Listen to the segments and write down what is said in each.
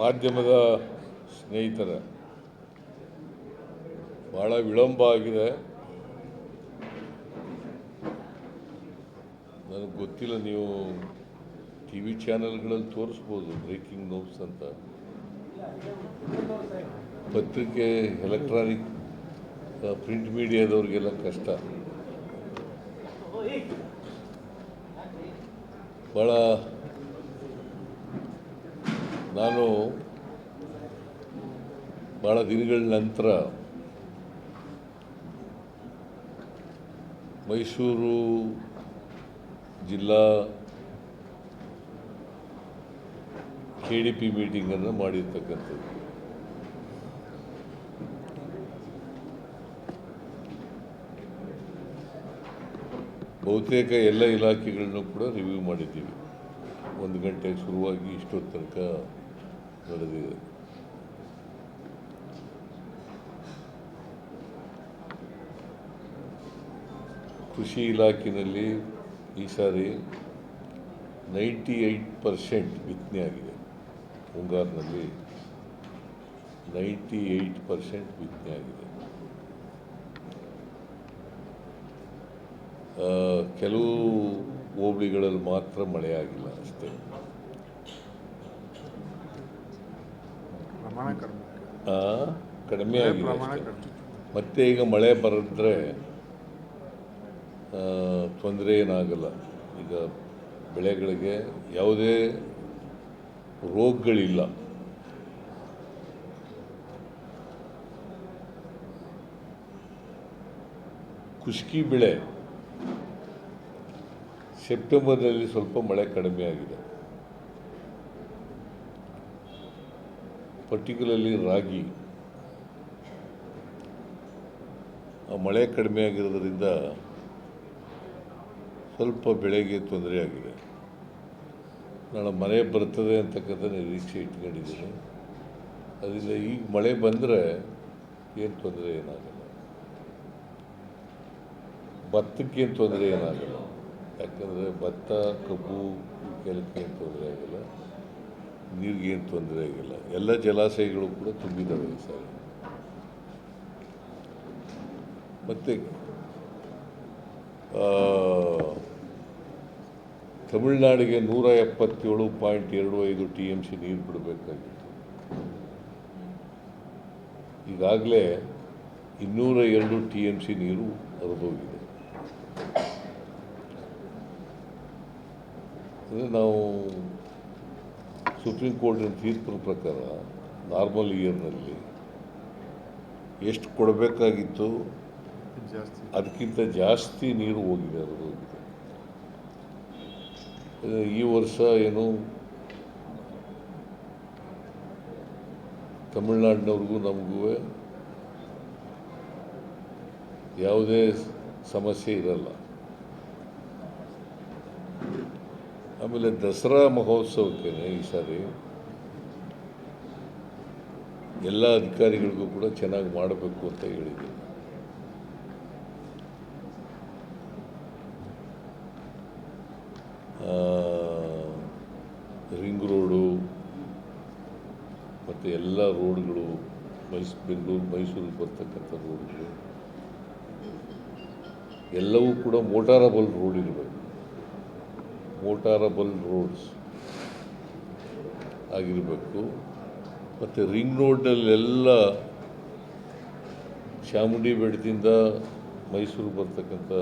ಮಾಧ್ಯಮದ ಸ್ನೇಹಿತರ ಭಾಳ ವಿಳಂಬ ಆಗಿದೆ. ನನಗೆ ಗೊತ್ತಿಲ್ಲ, ನೀವು ಟಿ ವಿ ಚಾನೆಲ್ಗಳಲ್ಲಿ ತೋರಿಸ್ಬೋದು, ಬ್ರೇಕಿಂಗ್ ನ್ಯೂಸ್ ಅಂತ. ಪತ್ರಿಕೆ ಎಲೆಕ್ಟ್ರಾನಿಕ್ ಪ್ರಿಂಟ್ ಮೀಡಿಯಾದವ್ರಿಗೆಲ್ಲ ಕಷ್ಟ. ಭಾಳ ನಾನು ಭಾಳ ದಿನಗಳ ನಂತರ ಮೈಸೂರು ಜಿಲ್ಲಾ ಕೆ ಡಿ ಪಿ ಮೀಟಿಂಗನ್ನು ಮಾಡಿರ್ತಕ್ಕಂಥದ್ದು. ಬಹುತೇಕ ಎಲ್ಲ ಇಲಾಖೆಗಳನ್ನು ಕೂಡ ರಿವ್ಯೂ ಮಾಡಿದ್ದೀವಿ. ಒಂದು ಗಂಟೆಗೆ ಶುರುವಾಗಿ ಇಷ್ಟೊತ್ತು ಕೃಷಿ ಇಲಾಖೆಯಲ್ಲಿ ಈ ಸಾರಿ ನೈಂಟಿ ಏಯ್ಟ್ ಪರ್ಸೆಂಟ್ ಬಿತ್ತನೆ ಆಗಿದೆ. ಮುಂಗಾರಿನಲ್ಲಿ ನೈಂಟಿ ಏಯ್ಟ್ ಪರ್ಸೆಂಟ್ ಬಿತ್ತನೆ ಆಗಿದೆ. ಕೆಲವು ಹೋಬಳಿಗಳಲ್ಲಿ ಮಾತ್ರ ಮಳೆ ಆಗಿಲ್ಲ ಅಷ್ಟೇ. ಪ್ರಮಾಣ ಕಡಿಮೆ ಆಗಿದೆ ಪ್ರಮಾಣ ಕಡಿಮೆ. ಮತ್ತೆ ಈಗ ಮಳೆ ಬರೆದ್ರೆ ತೊಂದರೆ ಏನಾಗಲ್ಲ. ಈಗ ಬೆಳೆಗಳಿಗೆ ಯಾವುದೇ ರೋಗಗಳಿಲ್ಲ. ಕುಷ್ಕಿ ಬೆಳೆ ಸೆಪ್ಟೆಂಬರ್ನಲ್ಲಿ ಸ್ವಲ್ಪ ಮಳೆ ಕಡಿಮೆ ಆಗಿದೆ. ಪರ್ಟಿಕ್ಯುಲರ್ಲಿ ರಾಗಿ. ಮಳೆ ಕಡಿಮೆ ಆಗಿರೋದ್ರಿಂದ ಸ್ವಲ್ಪ ಬೆಳೆಗೆ ತೊಂದರೆ ಆಗಿದೆ. ನಾಳೆ ಮಳೆ ಬರ್ತದೆ ಅಂತಕ್ಕಂಥ ನಿರೀಕ್ಷೆ ಇಟ್ಕೊಂಡಿದ್ದೀನಿ. ಅದರಿಂದ ಈಗ ಮಳೆ ಬಂದರೆ ಏನು ತೊಂದರೆ ಏನಾಗಲ್ಲ. ಭತ್ತಕ್ಕೇನು ತೊಂದರೆ ಏನಾಗಲ್ಲ. ಯಾಕಂದರೆ ಭತ್ತ, ಕಬ್ಬು ಏನು ತೊಂದರೆ ಆಗಿಲ್ಲ. ನೀರಿಗೇನು ತೊಂದರೆ ಆಗಿಲ್ಲ. ಎಲ್ಲ ಜಲಾಶಯಗಳು ಕೂಡ ತುಂಬಿದ್ದಾವೆ ಈ ಸಾರಿ. ಮತ್ತು ತಮಿಳ್ನಾಡಿಗೆ ನೂರ ಎಪ್ಪತ್ತೇಳು ಪಾಯಿಂಟ್ ಎರಡು ಐದು ಟಿ ಎಂ ಸಿ ನೀರು ಬಿಡಬೇಕಾಗಿತ್ತು. ಈಗಾಗಲೇ ಇನ್ನೂರ ಎರಡು ಟಿ ಎಂ ಸಿ ನೀರು ಹರಿದೋಗಿದೆ. ಅಂದರೆ ನಾವು ಸುಪ್ರೀಂ ಕೋರ್ಟಿನ ತೀರ್ಪಿನ ಪ್ರಕಾರ ನಾರ್ಮಲ್ ಇಯರ್ನಲ್ಲಿ ಎಷ್ಟು ಕೊಡಬೇಕಾಗಿತ್ತು? ಅದಕ್ಕಿಂತ ಜಾಸ್ತಿ ನೀರು ಹೋಗಿದೆ ಅದು ಹೋಗಿದೆ. ಈ ವರ್ಷ ಏನು? ತಮಿಳ್ನಾಡಿನವ್ರಿಗೂ ನಮಗೂ ಯಾವುದೇ ಸಮಸ್ಯೆ ಇರಲ್ಲ. ಆಮೇಲೆ ದಸರಾ ಮಹೋತ್ಸವಕ್ಕೆ ಈ ಸಾರಿ ಎಲ್ಲ ಅಧಿಕಾರಿಗಳಿಗೂ ಕೂಡ ಚೆನ್ನಾಗಿ ಮಾಡಬೇಕು ಅಂತ ಹೇಳಿದ್ದೀನಿ. ರಿಂಗ್ ರೋಡು ಮತ್ತು ಎಲ್ಲ ರೋಡ್ಗಳು, ಮೈಸ್, ಬೆಂಗಳೂರು, ಮೈಸೂರಿಗೆ ಬರ್ತಕ್ಕಂಥ ರೋಡ್ಗಳು, ಎಲ್ಲವೂ ಕೂಡ ಮೋಟಾರಬಲ್ ರೋಡ್ ಇರಬೇಕು. ಮೋಟಾರಬಲ್ ರೋಡ್ಸ್ ಆಗಿರಬೇಕು. ಮತ್ತು ರಿಂಗ್ ರೋಡಲ್ಲೆಲ್ಲ ಚಾಮುಂಡಿ ಬೆಟ್ಟದಿಂದ ಮೈಸೂರು ಬರ್ತಕ್ಕಂಥ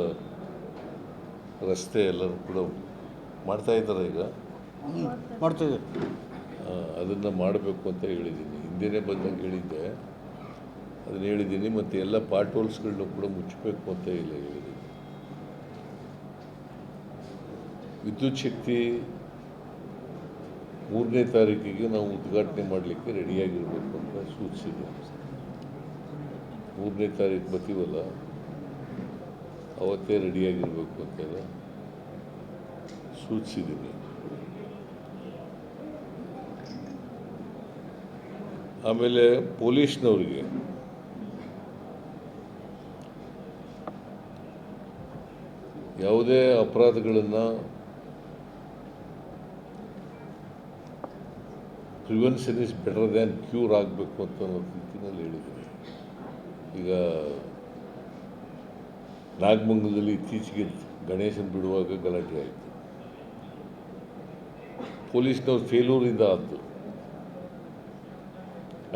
ರಸ್ತೆ ಎಲ್ಲರೂ ಕೂಡ ಮಾಡ್ತಾ ಇದ್ದಾರೆ ಈಗ. ಮಾಡ್ತಿದ್ದೆ ಅದನ್ನು ಮಾಡಬೇಕು ಅಂತ ಹೇಳಿದ್ದೀನಿ. ಹಿಂದೆನೇ ಬಂದಂಗೆ ಹೇಳಿದ್ದೆ. ಅದನ್ನು ಹೇಳಿದ್ದೀನಿ. ಮತ್ತು ಎಲ್ಲ ಪಾರ್ಟ್ ಹೋಲ್ಸ್ಗಳನ್ನೂ ಕೂಡ ಮುಚ್ಚಬೇಕು ಅಂತ ಇಲ್ಲ ಹೇಳಿದ್ದೀನಿ. ವಿದ್ಯುತ್ ಶಕ್ತಿ ಮೂರನೇ ತಾರೀಕಿಗೆ ನಾವು ಉದ್ಘಾಟನೆ ಮಾಡಲಿಕ್ಕೆ ರೆಡಿಯಾಗಿರಬೇಕು ಅಂತ ಸೂಚಿಸಿದೆ. ಮೂರನೇ ತಾರೀಕು ಬರ್ತೀವಲ್ಲ, ಅವತ್ತೇ ರೆಡಿಯಾಗಿರಬೇಕು ಅಂತೆಲ್ಲ ಸೂಚಿಸಿದ್ದೀನಿ. ಆಮೇಲೆ ಪೊಲೀಸ್ನವ್ರಿಗೆ ಯಾವುದೇ ಅಪರಾಧಗಳನ್ನು prevention is better than cure ಆಗಬೇಕು ಅಂತ ಅನ್ನೋ ರೀತಿಯಲ್ಲಿ ಹೇಳಿದ್ದೀನಿ ಈಗ ನಾಗಮಂಗಲದಲ್ಲಿ ಇತ್ತೀಚೆಗೆ ಗಣೇಶನ ಬಿಡುವಾಗ ಗಲಾಟೆ ಆಯಿತು. ಪೊಲೀಸ್ನವ್ರು ಫೇಲೂರಿಂದ ಆದ್ದು.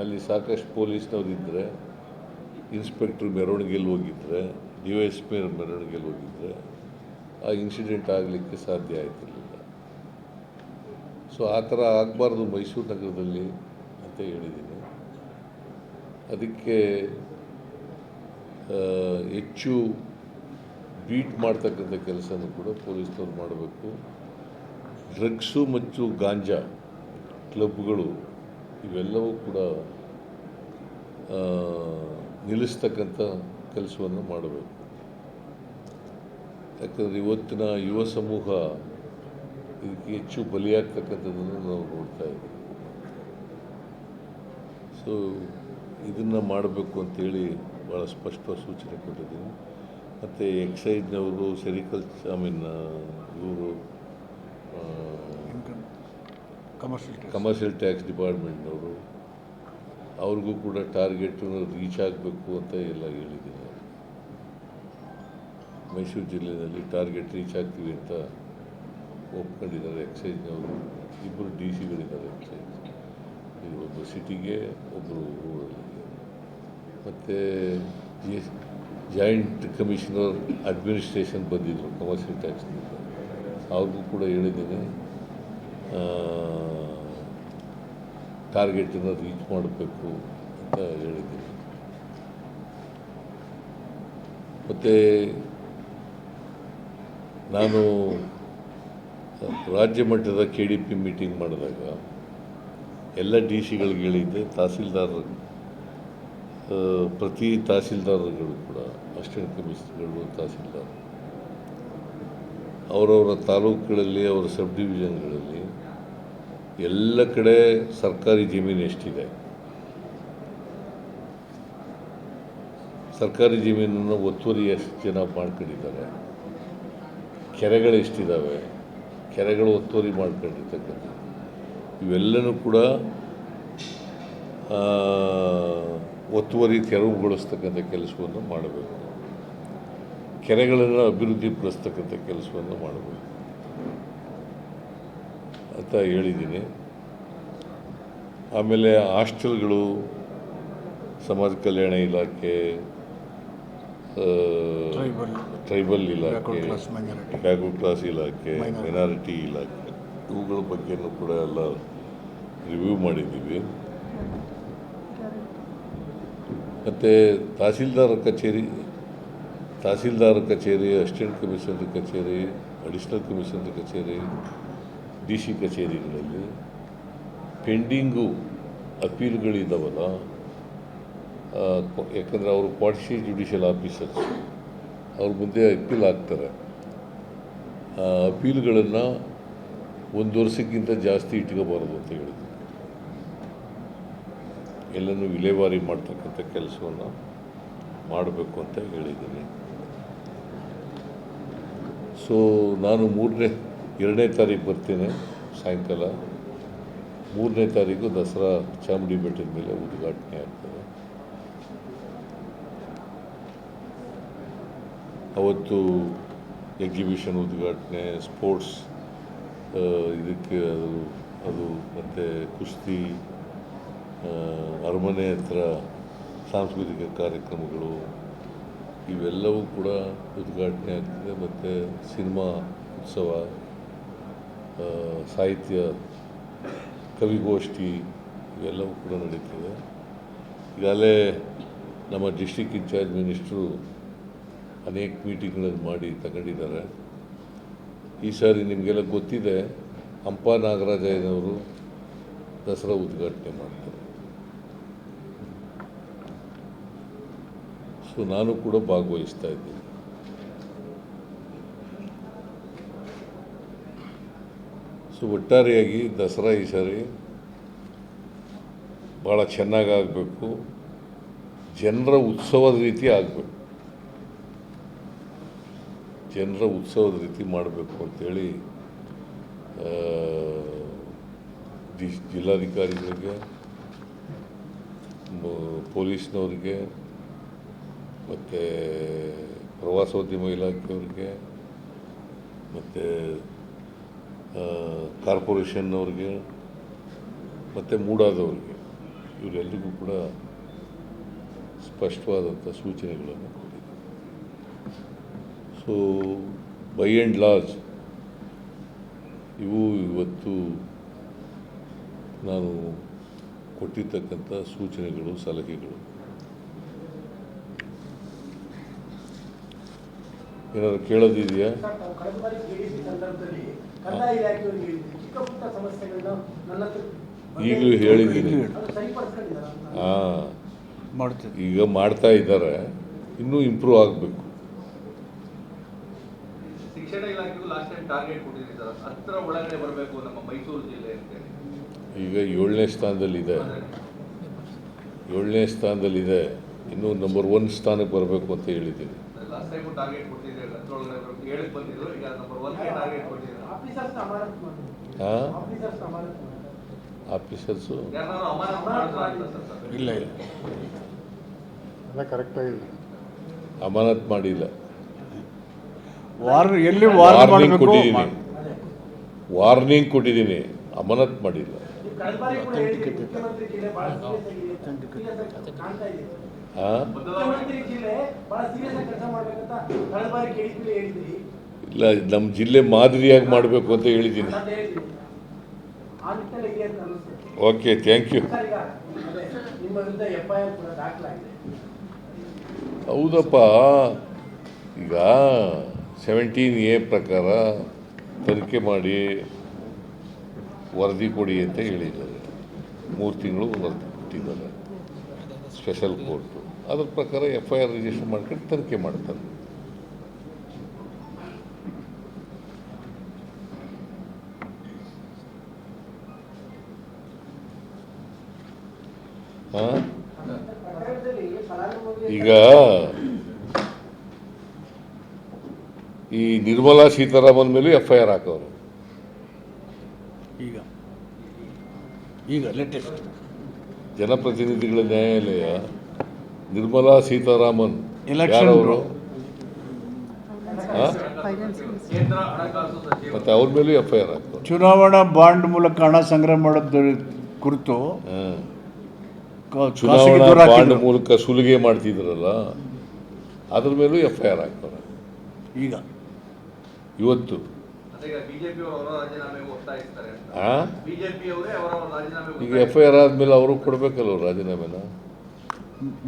ಅಲ್ಲಿ ಸಾಕಷ್ಟು ಪೊಲೀಸ್ನವ್ರು ಇದ್ದರೆ ಇನ್ಸ್ಪೆಕ್ಟ್ರ್ ಮೆರವಣಿಗೆಯಲ್ಲಿ ಹೋಗಿದ್ರೆ, ಡಿ ವೈ ಎಸ್ ಪಿ ಮೆರವಣಿಗೆಯಲ್ಲಿ ಹೋಗಿದ್ರೆ, ಆ ಇನ್ಸಿಡೆಂಟ್ ಆಗಲಿಕ್ಕೆ ಸಾಧ್ಯ ಆಯ್ತಿರಲಿಲ್ಲ. ಸೊ ಆ ಥರ ಆಗಬಾರ್ದು ಮೈಸೂರು ನಗರದಲ್ಲಿ ಅಂತ ಹೇಳಿದ್ದೀನಿ. ಅದಕ್ಕೆ ಹೆಚ್ಚು ಬೀಟ್ ಮಾಡ್ತಕ್ಕಂಥ ಕೆಲಸನೂ ಕೂಡ ಪೊಲೀಸ್ನವ್ರು ಮಾಡಬೇಕು. ಡ್ರಗ್ಸು ಮತ್ತು ಗಾಂಜಾ ಕ್ಲಬ್ಗಳು ಇವೆಲ್ಲವೂ ಕೂಡ ನಿಲ್ಲಿಸ್ತಕ್ಕಂಥ ಕೆಲಸವನ್ನು ಮಾಡಬೇಕು. ಯಾಕಂದರೆ ಇವತ್ತಿನ ಯುವ ಸಮೂಹ ಇದಕ್ಕೆ ಹೆಚ್ಚು ಬಲಿಯಾಗ್ತಕ್ಕಂಥದ್ದನ್ನು ನಾವು ನೋಡ್ತಾ ಇದ್ದೀವಿ. ಸೊ ಇದನ್ನು ಮಾಡಬೇಕು ಅಂತೇಳಿ ಭಾಳ ಸ್ಪಷ್ಟ ಸೂಚನೆ ಕೊಟ್ಟಿದ್ದೀನಿ. ಮತ್ತು ಎಕ್ಸೈಜ್ನವರು ಸೆರಿಕಲ್ ಐ ಮೀನ್ ಇವರು ಕಮರ್ಷಿಯಲ್ ಕಮರ್ಷಿಯಲ್ ಟ್ಯಾಕ್ಸ್ ಡಿಪಾರ್ಟ್ಮೆಂಟ್ನವರು ಅವ್ರಿಗೂ ಕೂಡ ಟಾರ್ಗೆಟ್ ರೀಚ್ ಆಗಬೇಕು ಅಂತ ಎಲ್ಲ ಹೇಳಿದ್ದೀನಿ ಮೈಸೂರು ಜಿಲ್ಲೆಯಲ್ಲಿ ಟಾರ್ಗೆಟ್ ರೀಚ್ ಆಗ್ತೀವಿ ಅಂತ ಒಪ್ಕೊಂಡಿದ್ದಾರೆ ಎಕ್ಸೈಜ್ನವರು ಇಬ್ಬರು ಡಿ ಸಿಗಳಿದ್ದಾರೆ ಎಕ್ಸೈಜ್ ಇಲ್ಲಿ ಒಬ್ಬರು ಸಿಟಿಗೆ ಒಬ್ಬರು ರೂರಲ್ಗೆ ಮತ್ತು ಜಾಯಿಂಟ್ ಕಮಿಷನರ್ ಅಡ್ಮಿನಿಸ್ಟ್ರೇಷನ್ ಬಂದಿದ್ದರು ಕಮರ್ಷಿಯಲ್ ಟ್ಯಾಕ್ಸ್ನಿಂದ ಅವ್ರಿಗೂ ಕೂಡ ಹೇಳಿದ್ದೇನೆ ಟಾರ್ಗೆಟನ್ನು ರೀಚ್ ಮಾಡಬೇಕು ಅಂತ ಹೇಳಿದ್ದೀನಿ. ಮತ್ತು, ನಾನು ರಾಜ್ಯ ಮಟ್ಟದ ಕೆ ಡಿ ಪಿ ಮೀಟಿಂಗ್ ಮಾಡಿದಾಗ ಎಲ್ಲ ಡಿ ಸಿಗಳಿಗೆ ಹೇಳಿದ್ದೆ, ತಹಸೀಲ್ದಾರ ಪ್ರತಿ ತಹಸೀಲ್ದಾರ್ಗಳು ಕೂಡ ಅಸಿಸ್ಟೆಂಟ್ ಕಮಿಷನರ್ಗಳು, ತಹಸೀಲ್ದಾರ್, ಅವರವರ ತಾಲೂಕುಗಳಲ್ಲಿ, ಅವರ ಸಬ್ ಡಿವಿಷನ್ಗಳಲ್ಲಿ ಎಲ್ಲ ಕಡೆ ಸರ್ಕಾರಿ ಜಮೀನು ಎಷ್ಟಿದೆ? ಸರ್ಕಾರಿ ಜಮೀನನ್ನು ಒತ್ತುವರಿ ಎಷ್ಟು ಜನ ಮಾಡ್ಕೊಂಡಿದ್ದಾರೆ? ಕೆರೆಗಳು ಎಷ್ಟಿದ್ದಾವೆ ಕೆರೆಗಳು ಒತ್ತುವರಿ ಮಾಡ್ಕೊಂಡಿರ್ತಕ್ಕಂಥ ಇವೆಲ್ಲನೂ ಕೂಡ ಒತ್ತುವರಿ ತೆರವುಗೊಳಿಸ್ತಕ್ಕಂಥ ಕೆಲಸವನ್ನು ಮಾಡಬೇಕು. ಕೆರೆಗಳನ್ನು ಅಭಿವೃದ್ಧಿಪಡಿಸ್ತಕ್ಕಂಥ ಕೆಲಸವನ್ನು ಮಾಡಬೇಕು. ಅಂತ ಹೇಳಿದ್ದೀನಿ. ಆಮೇಲೆ ಹಾಸ್ಟೆಲ್ಗಳು, ಸಮಾಜ ಕಲ್ಯಾಣ ಇಲಾಖೆ ಟ್ರೈಬಲ್ ಇಲಾಖೆ ಬ್ಯಾಕ್ವರ್ಡ್ ಕ್ಲಾಸ್ ಇಲಾಖೆ. ಮೈನಾರಿಟಿ ಇಲಾಖೆ. ಇವುಗಳ ಬಗ್ಗೆನೂ ಕೂಡ ಎಲ್ಲ ರಿವ್ಯೂ ಮಾಡಿದ್ದೀವಿ. ಮತ್ತು ತಹಸೀಲ್ದಾರ್ ಕಚೇರಿ ತಹಸೀಲ್ದಾರ್ ಕಚೇರಿ ಅಸಿಸ್ಟೆಂಟ್ ಕಮಿಷನರ್ ಕಚೇರಿ ಅಡಿಷನಲ್ ಕಮಿಷನರ್ ಕಚೇರಿ ಡಿ ಸಿ ಕಚೇರಿಗಳಲ್ಲಿ ಪೆಂಡಿಂಗು ಅಪೀಲ್ಗಳಿದ್ದಾವಲ್ಲ ಯಾಕಂದರೆ ಅವರು ಕ್ವಾಟ್ಸಿ ಜುಡಿಷಿಯಲ್ ಆಫೀಸರ್ಸ್. ಅವ್ರ ಮುಂದೆ ಅಪೀಲ್ ಆಗ್ತಾರೆ. ಅಪೀಲ್ಗಳನ್ನು ಒಂದು ವರ್ಷಕ್ಕಿಂತ ಜಾಸ್ತಿ ಇಟ್ಕೋಬಾರದು ಅಂತ ಹೇಳಿದ್ರು. ಎಲ್ಲನೂ ವಿಲೇವಾರಿ ಮಾಡ್ತಕ್ಕಂಥ ಕೆಲಸವನ್ನು ಮಾಡಬೇಕು ಅಂತ ಹೇಳಿದ್ದೀನಿ. ಸೊ ನಾನು ಮೂರನೇ, ಎರಡನೇ ತಾರೀಕು ಬರ್ತೇನೆ ಸಾಯಂಕಾಲ. ಮೂರನೇ ತಾರೀಕು ದಸರಾ ಚಾಮುಂಡಿ ಬೆಟ್ಟದ ಮೇಲೆ ಉದ್ಘಾಟನೆ ಆಗ್ತದೆ. ಅವತ್ತು ಎಕ್ಸಿಬಿಷನ್ ಉದ್ಘಾಟನೆ, ಸ್ಪೋರ್ಟ್ಸ್ ಇದಕ್ಕೆ ಅದು ಅದು ಮತ್ತು ಕುಸ್ತಿ ಅರಮನೆ ಹತ್ರ ಸಾಂಸ್ಕೃತಿಕ ಕಾರ್ಯಕ್ರಮಗಳು, ಇವೆಲ್ಲವೂ ಕೂಡ ಉದ್ಘಾಟನೆ ಆಗ್ತದೆ. ಮತ್ತು ಸಿನಿಮಾ ಉತ್ಸವ ಸಾಹಿತ್ಯ, ಕವಿಗೋಷ್ಠಿ ಇವೆಲ್ಲವೂ ಕೂಡ ನಡೀತದೆ. ಈಗಾಗಲೇ ನಮ್ಮ ಡಿಸ್ಟಿಕ್ ಇನ್ಚಾರ್ಜ್ ಮಿನಿಸ್ಟ್ರು ಅನೇಕ ಮೀಟಿಂಗ್ಗಳನ್ನು ಮಾಡಿ ತಗೊಂಡಿದ್ದಾರೆ. ಈ ಸಾರಿ ನಿಮಗೆಲ್ಲ ಗೊತ್ತಿದೆ ಹಂಪ ನಾಗರಾಜಯ್ಯನವರು ದಸರಾ ಉದ್ಘಾಟನೆ ಮಾಡ್ತಾರೆ. ಸೊ ನಾನು ಕೂಡ ಭಾಗವಹಿಸ್ತಾ ಇದ್ದೀನಿ. ಸೊ ಒಟ್ಟಾರೆಯಾಗಿ ದಸರಾ ಈ ಸಾರಿ ಭಾಳ ಚೆನ್ನಾಗಿ ಆಗಬೇಕು ಜನರ ಉತ್ಸವದ ರೀತಿ ಆಗಬೇಕು. ಜನರ ಉತ್ಸವದ ರೀತಿ ಮಾಡಬೇಕು ಅಂತೇಳಿ ಜಿ ಜಿಲ್ಲಾಧಿಕಾರಿಗಳಿಗೆ ಪೊಲೀಸ್ನವ್ರಿಗೆ, ಮತ್ತು ಪ್ರವಾಸೋದ್ಯಮ ಇಲಾಖೆಯವ್ರಿಗೆ, ಮತ್ತು ಕಾರ್ಪೊರೇಷನ್ನವ್ರಿಗೆ, ಮತ್ತು ಮೂಡಾದವ್ರಿಗೆ ಇವರೆಲ್ಲರಿಗೂ ಕೂಡ ಸ್ಪಷ್ಟವಾದಂಥ ಸೂಚನೆಗಳನ್ನು ಸೊ ಬೈ ಆ್ಯಂಡ್ ಲಾರ್ಜ್ ಇವು ಇವತ್ತು ನಾನು ಕೊಟ್ಟಿರ್ತಕ್ಕಂಥ ಸೂಚನೆಗಳು ಸಲಹೆಗಳು. ಏನಾದ್ರು ಕೇಳೋದಿದೆಯಾ? ಈಗಲೂ. ಹೇಳಿದ್ದೀನಿ. ಹಾಂ. ಈಗ ಮಾಡ್ತಾ ಇದ್ದಾರೆ. ಇನ್ನೂ ಇಂಪ್ರೂವ್ ಆಗಬೇಕು. ಶಿಕ್ಷಣ ಇಲಾಖೆಗೂ ಲಾಸ್ಟ್ ಟೈಮ್ ಟಾರ್ಗೆಟ್ ಕೊಟ್ಟಿದ್ದೀರಿ ಸರ್ ಹತ್ತರ ಒಳಗಡೆ ಬರಬೇಕು ನಮ್ಮ ಮೈಸೂರು ಜಿಲ್ಲೆ ಅಂತೇಳಿ ಈಗ ಏಳನೇ ಸ್ಥಾನದಲ್ಲಿದೆ. ಏಳನೇ ಸ್ಥಾನದಲ್ಲಿದೆ. ಇನ್ನೂ ನಂಬರ್ ಒನ್ ಸ್ಥಾನಕ್ಕೆ ಬರಬೇಕು ಅಂತ ಹೇಳಿದ್ದೀನಿ. ಲಾಸ್ಟ್ ಟೈಮ್ ಟಾರ್ಗೆಟ್ ಕೊಟ್ಟಿದ್ದೀರಿ ಹತ್ತರೊಳಗಡೆ ಬರಬೇಕು ಏಳಕ್ಕೆ ಬಂದಿದ್ರು. ಈಗ ನಂಬರ್ ಒನ್ಗೆ ಟಾರ್ಗೆಟ್ ಕೊಟ್ಟಿದ್ದೀರಿ ಆಫೀಸರ್ಸ್ ಹಾಂ? ಇಲ್ಲ ಇಲ್ಲ. ಅಮಾನತ್ ಮಾಡಿಲ್ಲ. ಎಲ್ಲಿ ವಾರ್ ವಾರ್ನಿಂಗ್ ಮಾಡಬೇಕು? ಕೊಟ್ಟಿದ್ದೀನಿ. ವಾರ್ನಿಂಗ್ ಕೊಟ್ಟಿದ್ದೀನಿ. ಅಮಾನತ್ ಮಾಡಿಲ್ಲ. ಹಾಂ? ಮುಖ್ಯಮಂತ್ರಿ ಜಿಲ್ಲೆ ಬಹಳ ಸೀರಿಯಸ್ ಆಗಿ ಕೆಲಸ ಮಾಡ್ಬೇಕಂತ ಕಳೆದ ಬಾರಿ ಕೆಡಿಸಿಲಿ ಹೇಳಿದ್ರಿ ಇಲ್ಲ ನಮ್ಮ ಜಿಲ್ಲೆ ಮಾದರಿಯಾಗಿ ಮಾಡಬೇಕು ಅಂತ ಹೇಳಿದ್ದೀನಿ. ಓಕೆ ಥ್ಯಾಂಕ್ ಯು ಹೌದಪ್ಪ. ಈಗ ಸೆವೆಂಟೀನ್ ಎ ಪ್ರಕಾರ ತನಿಖೆ ಮಾಡಿ ವರದಿ ಕೊಡಿ ಅಂತ ಹೇಳಿದ್ದಾರೆ. ಮೂರು ತಿಂಗಳು ವರದಿ ಕೊಟ್ಟಿದ್ದಾರೆ. ಸ್ಪೆಷಲ್ ಕೋರ್ಟು ಅದ್ರ ಪ್ರಕಾರ ಎಫ್ ಐ ಆರ್ ರಿಜಿಸ್ಟರ್ ಮಾಡ್ಕೊಂಡು ತನಿಖೆ ಮಾಡ್ತಾರೆ. ಈಗ ಈ ನಿರ್ಮಲಾ ಸೀತಾರಾಮನ್ ಮೇಲೆ ಎಫ್ ಐ ಆರ್ ಹಾಕೋರು. ಈಗ. ಈಗ ಲೇಟೆಸ್ಟ್ ಜನಪ್ರತಿನಿಧಿಗಳ ನ್ಯಾಯಾಲಯ ನಿರ್ಮಲಾ ಸೀತಾರಾಮನ್ ಯಾರವರು? ಮತ್ತೆ ಅವ್ರ ಮೇಲೂ ಎಫ್ ಐ ಆರ್ ಹಾಕೋರು. ಚುನಾವಣಾ ಬಾಂಡ್ ಮೂಲಕ ಹಣ ಸಂಗ್ರಹ ಮಾಡೋದ್ರ ಕುರಿತು ಚುನಾವಣಾ ಬಾಂಡ್ ಮೂಲಕ ಸುಲಿಗೆ ಮಾಡ್ತಿದ್ರಲ್ಲ ಅದ್ರ ಮೇಲೂ ಎಫ್ ಐ ಆರ್ ಹಾಕ್ತಾರೆ ಈಗ. ಇವತ್ತು. ಅದೇ ಈಗ ಬಿಜೆಪಿ ಅವರು ಅವರ ರಾಜೀನಾಮೆಗೆ ಒತ್ತಾಯಿಸ್ತಾರೆ ಅಂತ. ಬಿಜೆಪಿ ಅವರೇ ಅವರ ರಾಜೀನಾಮೆಗೆ ಈಗ ಎಫ್ ಐ ಆರ್ ಆದ್ಮೇಲೆ ಅವರು ಕೊಡ್ಬೇಕಲ್ಲ ರಾಜೀನಾಮೆನ?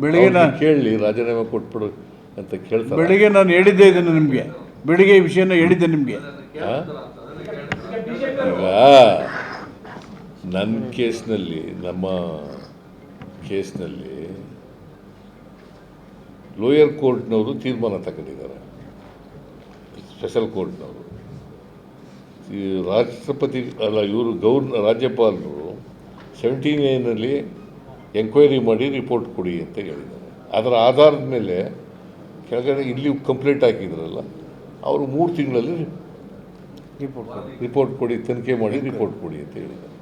ಬೆಳಿಗ್ಗೆ ನಾನು ಕೇಳಲಿ ರಾಜೀನಾಮೆ ಕೊಟ್ಬಿಡು ಅಂತ ಕೇಳ್ತಾರೆ ಬೆಳಿಗ್ಗೆ ನಾನು ಹೇಳಿದ್ದೆ ಇದನ್ನು ನಿಮಗೆ. ಬೆಳಿಗ್ಗೆ ಈ ವಿಷಯನ ಹೇಳಿದ್ದೆ ನಿಮಗೆ. ಈಗ ನನ್ನ ಕೇಸ್ನಲ್ಲಿ ನಮ್ಮ ಕೇಸ್ನಲ್ಲಿ ಲೋಯರ್ ಕೋರ್ಟ್ನವರು ತೀರ್ಮಾನ ತಗೊಂಡಿದ್ದಾರೆ. ಸ್ಪೆಷಲ್ ಕೋರ್ಟ್ನವರು ಈ ರಾಷ್ಟ್ರಪತಿ ಅಲ್ಲ ಇವರು ಗೌರ್ನ ರಾಜ್ಯಪಾಲರು ಸೆವೆಂಟೀನ್ ಏನಲ್ಲಿ ಎಂಕ್ವೈರಿ ಮಾಡಿ ರಿಪೋರ್ಟ್ ಕೊಡಿ ಅಂತ ಹೇಳಿದ್ದಾರೆ. ಅದರ ಆಧಾರದ ಮೇಲೆ ಕೆಳಗಡೆ ಇಲ್ಲಿ ಕಂಪ್ಲೇಂಟ್ ಹಾಕಿದ್ರಲ್ಲ ಅವರು ಮೂರು ತಿಂಗಳಲ್ಲಿ ರಿಪೋರ್ಟ್ ರಿಪೋರ್ಟ್ ಕೊಡಿ ತನಿಖೆ ಮಾಡಿ ರಿಪೋರ್ಟ್ ಕೊಡಿ ಅಂತ ಹೇಳಿದ್ದಾರೆ.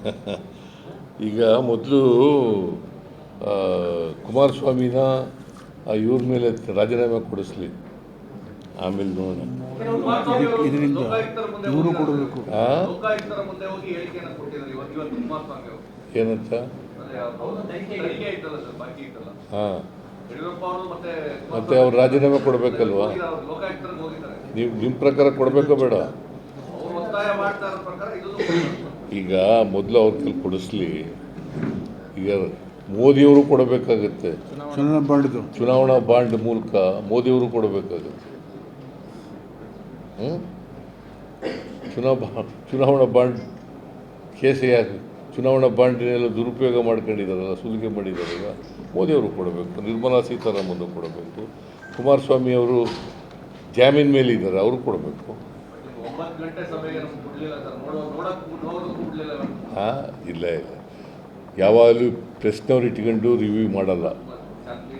ಈಗ ಮೊದಲು ಕುಮಾರಸ್ವಾಮಿನ ಇವ್ರ ಮೇಲೆ ರಾಜೀನಾಮೆ ಕೊಡಿಸ್ಲಿ. ಆಮೇಲೆ ನೋಡೋಣ. ಇದರಿಂದ ಇವರು ಕೊಡಬೇಕು. ಏನಂತ? ಹಾಂ. ಮತ್ತೆ ಮತ್ತೆ ಅವ್ರು ರಾಜೀನಾಮೆ ಕೊಡಬೇಕಲ್ವಾ? ನೀವು ನಿಮ್ಮ ಪ್ರಕಾರ ಕೊಡಬೇಕೋ ಬೇಡ? ಈಗ ಮೊದಲು ಅವ್ರ ಕೈಲಿ ಕೊಡಿಸ್ಲಿ. ಈಗ ಮೋದಿಯವರು ಕೊಡಬೇಕಾಗತ್ತೆ. ಚುನಾವಣಾ ಬಾಂಡ್ ಮೂಲಕ ಮೋದಿಯವರು ಕೊಡಬೇಕಾಗುತ್ತೆ? ಚುನಾವ ಚುನಾವಣಾ ಬಾಂಡ್ ಕೇಸರಿ ಯಾಕೆ? ಚುನಾವಣಾ ಬಾಂಡಿನೆಲ್ಲ ದುರುಪಯೋಗ ಮಾಡ್ಕೊಂಡಿದ್ದಾರಲ್ಲ ಸುಲಿಗೆ ಮಾಡಿದಾರಲ್ಲ ಮೋದಿಯವರು ಕೊಡಬೇಕು ನಿರ್ಮಲಾ ಸೀತಾರಾಮನ್ ಕೊಡಬೇಕು ಕುಮಾರಸ್ವಾಮಿ ಅವರು ಜಾಮೀನ್ ಮೇಲೆ ಇದ್ದಾರೆ ಅವರು ಕೊಡಬೇಕು. ಹಾಂ ಇಲ್ಲ ಇಲ್ಲ. ಯಾವಾಗಲೂ ಪ್ರೆಸ್ನವ್ರು ಇಟ್ಕೊಂಡು ರಿವ್ಯೂ ಮಾಡಲ್ಲ.